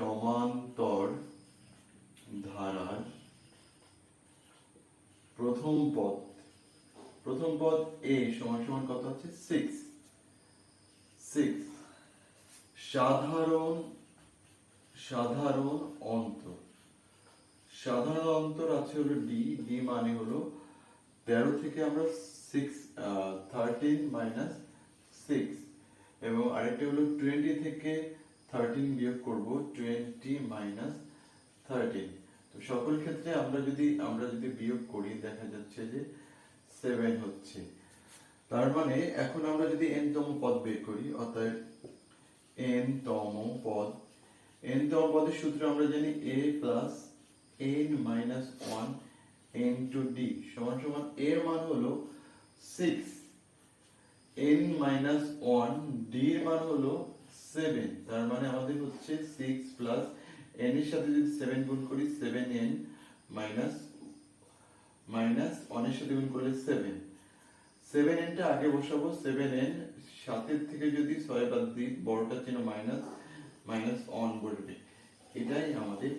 সমান্তর ধারার প্রথম পদ। প্রথম পদ এ সমান সমান কত হচ্ছে? সিক্স সিক্স সাধারণ সাধারণ অন্তর। সাধারণ অন্তর আছে হলো ডি ডি মানে হলো তেরো থেকে আমরা সিক্স থার্টিন মাইনাস সিক্স এবং আরেকটা হলো টোয়েন্টি থেকে থার্টিন বিয়োগ করব টোয়েন্টি মাইনাস থার্টিন তো সকল ক্ষেত্রে আমরা যদি আমরা যদি বিয়োগ করি, দেখা যাচ্ছে যে সেভেন হচ্ছে। তার মানে এখন আমরা যদি এন তম পদ বের করি অর্থাৎ এন তম পদ এন তম পদের সূত্র আমরা জানি A plus N minus one into D সমান সমান এর মান হলো six N minus one D এর মান হলো সেভেন তার মানে আমাদের হচ্ছে সিক্স প্লাস এন এর সাথে যদি সেভেন গুণ করি সেভেন এন মাইনাস মাইনাস ওয়ানের সাথে গুণ করলে সেভেন সেভেন এনটা আগে বসাবো সেভেন এন সাতের থেকে যদি ছয় বাদ দিই, বড়টার জন্য মাইনাস মাইনাস অন বলবে এটাই আমাদের